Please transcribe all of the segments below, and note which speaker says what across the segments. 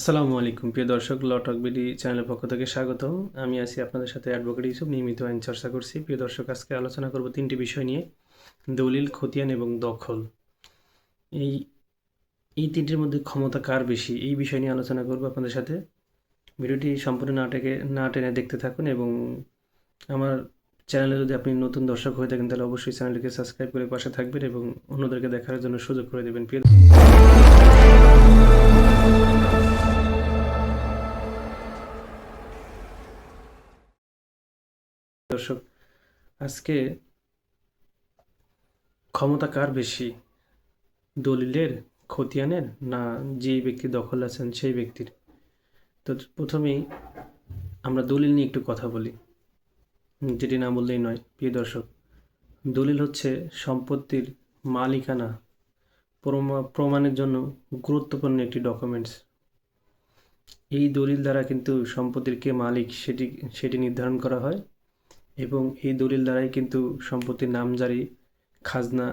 Speaker 1: আসসালামু আলাইকুম, প্রিয় দর্শক লটক বিডি চ্যানেলের পক্ষ থেকে স্বাগতম। আমি আছি আপনাদের সাথে অ্যাডভোকেট ইউসুফ, নিয়মিত আইন চর্চা করছি। প্রিয় দর্শক, আজকে আলোচনা করব তিনটি বিষয় নিয়ে, দলিল, খতিয়ান এবং দখল। এই এই তিনটির মধ্যে ক্ষমতা কার বেশি? এই বিষয় নিয়ে আলোচনা করব আপনাদের সাথে। ভিডিওটি সম্পূর্ণ নাটকে না টেনে দেখতে থাকুন এবং আমার চ্যানেলে যদি আপনি নতুন দর্শক হয়ে থাকেন, তাহলে অবশ্যই চ্যানেলটিকে সাবস্ক্রাইব করে পাশে থাকবেন এবং অন্যদেরকে দেখার জন্য সুযোগ করে দেবেন। প্রিয় দর্শক, আজকে ক্ষমতা কার বেশি? দলিলের, খতিয়ানের, না যে ব্যক্তি দখল আছেন সেই ব্যক্তির? তো প্রথমেই আমরা দলিল নিয়ে একটু কথা বলি। যেটি না বললেই নয়, প্রিয় দর্শক, দলিল হচ্ছে সম্পত্তির মালিকানা প্রমা- প্রমাণের জন্য গুরুত্বপূর্ণ একটি ডকুমেন্টস এই দলিল দ্বারা কিন্তু সম্পত্তির কে মালিক সেটি সেটি নির্ধারণ করা হয়। এবং এই দলিল দ্বারাই কিন্তু সম্পত্তির নামজারি, খাজনা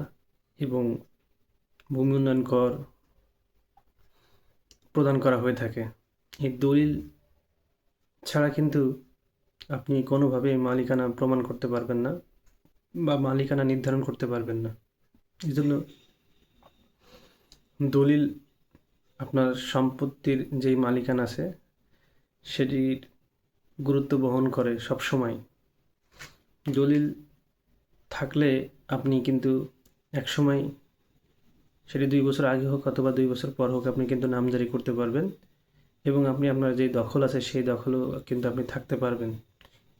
Speaker 1: এবং ভূমি উন্নয়ন কর প্রদান করা হয়ে থাকে। এই দলিল ছাড়া কিন্তু আপনি কোনোভাবে মালিকানা প্রমাণ করতে পারবেন না বা মালিকানা নির্ধারণ করতে পারবেন না। এই জন্য দলিল আপনার সম্পত্তির যেই মালিকানা আছে, সেটির গুরুত্ব বহন করে সবসময়। দলিল থাকলে আপনি কিন্তু একসময় সেটি দুই বছর আগে হোক অথবা দুই বছর পর হোক আপনি কিন্তু নামজারি করতে পারবেন এবং আপনি আপনার যে দখল আছে সেই দখলও কিন্তু আপনি থাকতে পারবেন।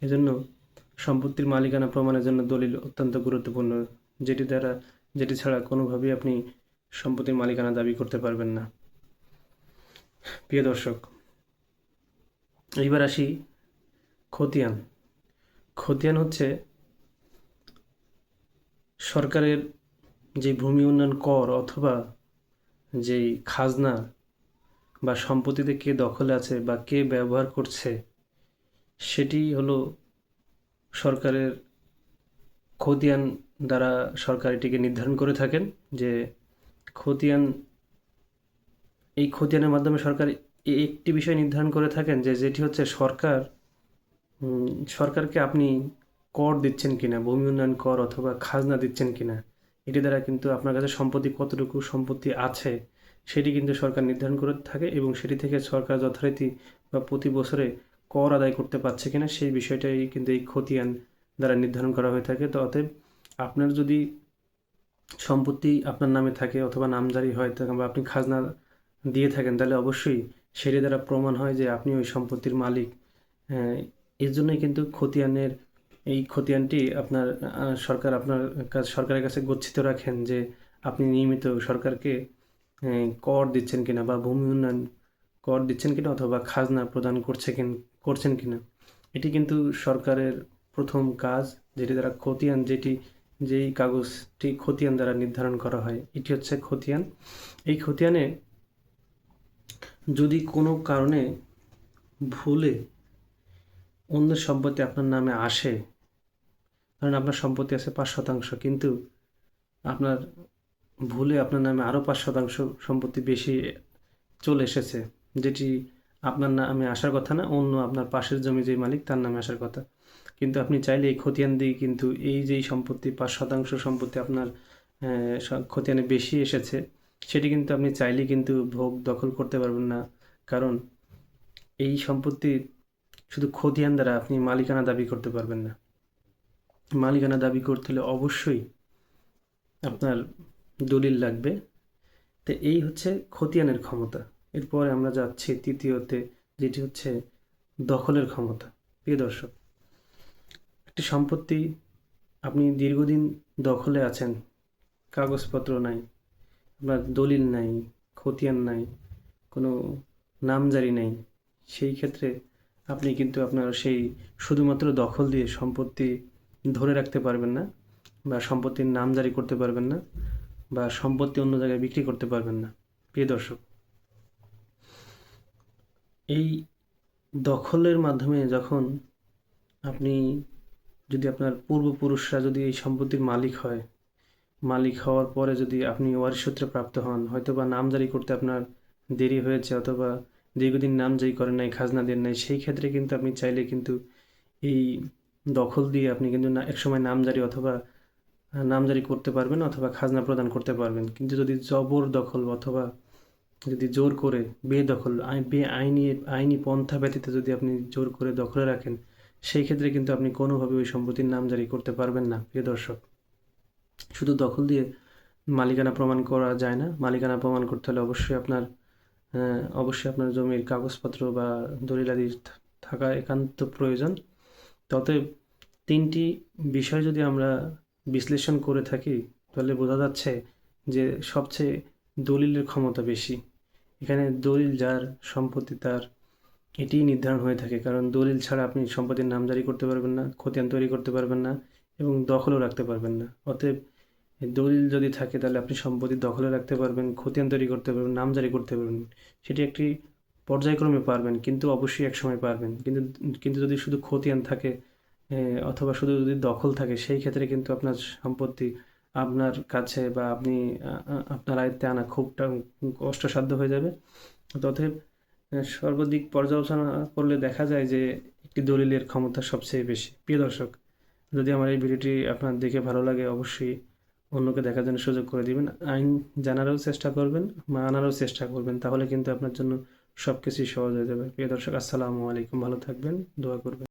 Speaker 1: এজন্য সম্পত্তির মালিকানা প্রমাণের জন্য দলিল অত্যন্ত গুরুত্বপূর্ণ, যেটি দ্বারা, যেটি ছাড়া কোনোভাবেই আপনি সম্পত্তির মালিকানা দাবি করতে পারবেন না। প্রিয় দর্শক এইবার আসি খতিয়ান। খতিয়ান হচ্ছে সরকারের যে ভূমি উন্নয়ন কর অথবা যেই খাজনা বা সম্পত্তিতে কে দখলে আছে বা কে ব্যবহার করছে, সেটি হলো সরকারের খতিয়ান দ্বারা সরকার এটিকে নির্ধারণ করে থাকেন যে খতিয়ান, এই খতিয়ানের মাধ্যমে সরকার একটি বিষয় নির্ধারণ করে থাকেন যে যেটি হচ্ছে সরকার সরকারকে আপনি কর দিচ্ছেন কিনা ভূমি উন্নয়ন কর অথবা খাজনা দিচ্ছেন কিনা এটি দ্বারা কিন্তু আপনার কাছে সম্পত্তি কতটুকু সম্পত্তি আছে সেটি কিন্তু সরকার নির্ধারণ করে থাকে এবং সেটি থেকে সরকার যথারীতি বা প্রতি বছরে কর আদায় করতে পারছে কিনা সেই বিষয়টাই কিন্তু এই খতিয়ান দ্বারা নির্ধারণ করা হয়ে থাকে। তো অতএব আপনার যদি সম্পত্তি আপনার নামে থাকে অথবা নামজারি হয় বা আপনি খাজনা দিয়ে থাকেন তাহলে অবশ্যই সেটি দ্বারা প্রমাণ হয় যে আপনি ওই সম্পত্তির মালিক। আহ, এর জন্যই কিন্তু খতিয়ানের, এই খতিয়ানটি আপনার সরকার আপনার কাছে, সরকারের কাছে গচ্ছিত রাখেন যে আপনি নিয়মিত সরকারকে কর দিচ্ছেন কিনা বা ভূমি উন্নয়ন কর দিচ্ছেন কিনা অথবা খাজনা প্রদান করছে কিন, করছেন কিনা। এটি কিন্তু সরকারের প্রথম কাজ, যেটি দ্বারা খতিয়ান, যেটি, যেই কাগজটি খতিয়ান দ্বারা নির্ধারণ করা হয়, এটি হচ্ছে খতিয়ান। এই খতিয়ানে যদি কোনো কারণে ভুলে অন্যের সম্পত্তি আপনার নামে আসে কারণ আপনার সম্পত্তি আছে পাঁচ শতাংশ, কিন্তু আপনার ভুলে আপনার নামে আরও পাঁচ শতাংশ সম্পত্তি বেশি চলে এসেছে, যেটি আপনার নামে আসার কথা না, অন্য আপনার পাশের জমি যে মালিক, তার নামে আসার কথা। কিন্তু আপনি চাইলে এই খতিয়ান দিয়ে কিন্তু এই যেই সম্পত্তি, পাঁচ শতাংশ সম্পত্তি আপনার খতিয়ানে বেশি এসেছে, সেটি কিন্তু আপনি চাইলেই কিন্তু ভোগ দখল করতে পারবেন না। কারণ এই সম্পত্তির শুধু খতিয়ান দ্বারা আপনি মালিকানা দাবি করতে পারবেন না। মালিকানা দাবি করতে হলে অবশ্যই আপনার দলিল লাগবে। তো এই হচ্ছে খতিয়ানের ক্ষমতা। এরপরে আমরা যাচ্ছি তৃতীয়তে, যেটি হচ্ছে দখলের ক্ষমতা। প্রিয় দর্শক, একটি সম্পত্তি আপনি দীর্ঘদিন দখলে আছেন, কাগজপত্র নাই, আপনার দলিল নাই খতিয়ান নাই, কোনো নামজারি নাই, সেই ক্ষেত্রে আপনি কিন্তু আপনার সেই শুধুমাত্র দখল দিয়ে সম্পত্তি ধরে রাখতে পারবেন না, বা সম্পত্তির নাম জারি করতে পারবেন না, বা সম্পত্তি অন্য জায়গায় বিক্রি করতে পারবেন না। প্রিয় দর্শক, এই দখলের মাধ্যমে যখন আপনি যদি আপনার পূর্বপুরুষরা যদি এই সম্পত্তির মালিক হয়, মালিক হওয়ার পরে যদি আপনি ওয়ারিশ সূত্রে প্রাপ্ত হন হয়তো বা নামজারি করতে আপনার দেরি হয়েছে, অথবা দীর্ঘদিন নাম নামজারি করেন নাই, খাজনা দেন নাই, সেই ক্ষেত্রে কিন্তু আপনি চাইলে কিন্তু এই দখল দিয়ে আপনি কিন্তু না, একসময় নামজারি অথবা নামজারি করতে পারবেন অথবা খাজনা প্রদান করতে পারবেন। কিন্তু যদি জবর দখল অথবা যদি জোর করে বেদখল বে আইনি আইনি পন্থা ব্যতীত যদি আপনি জোর করে দখলে রাখেন, সেই ক্ষেত্রে কিন্তু আপনি কোনোভাবে ওই সম্পত্তির নামজারি করতে পারবেন না, প্রিয় দর্শক। শুধু দখল দিয়ে মালিকানা প্রমাণ করা যায় না, মালিকানা প্রমাণ করতে হলে অবশ্যই আপনার অবশ্যই আপনার জমির কাগজপত্র বা দলিলাদি থা- থাকা একান্ত প্রয়োজন। ততএব তিনটি বিষয় যদি আমরা বিশ্লেষণ করে থাকি, তাহলে বোঝা যাচ্ছে যে সবচেয়ে দলিলের ক্ষমতা বেশি। এখানে দলিল যার সম্পত্তি তার, এটিই নির্ধারণ হয়ে থাকে। কারণ দলিল ছাড়া আপনি সম্পত্তির নামজারি করতে পারবেন না, খতিয়ান তৈরি করতে পারবেন না এবং দখলও রাখতে পারবেন না। অতএব দলিল যদি থাকে, তাহলে আপনি সম্পত্তি দখলে রাখতে পারবেন, খতিয়ান তৈরি করতে পারবেন নামজারি করতে পারবেন। সেটি একটি পর্যায়ক্রমে পারবেন, কিন্তু অবশ্যই একসময় পারবেন। কিন্তু কিন্তু যদি শুধু খতিয়ান থাকে অথবা শুধু যদি দখল থাকে, সেই ক্ষেত্রে কিন্তু আপনার সম্পত্তি আপনার কাছে বা আপনি আপনার আয়ত্তে আনা খুবটা কষ্টসাধ্য হয়ে যাবে। তথেব সর্বাধিক পর্যালোচনা করলে দেখা যায় যে, একটি দলিলের ক্ষমতা সবচেয়ে বেশি। প্রিয় দর্শক, যদি আমার এই ভিডিওটি আপনার দেখে ভালো লাগে, অবশ্যই অন্যকে দেখার জন্য সুযোগ করে দিবেন। আইন জানারও চেষ্টা করবেন, মানারও চেষ্টা করবেন, তাহলে কিন্তু আপনার জন্য সব কিছুই সহজ হয়ে যাবে। প্রিয় দর্শক, আসসালামু আলাইকুম। ভালো থাকবেন, দোয়া করবেন।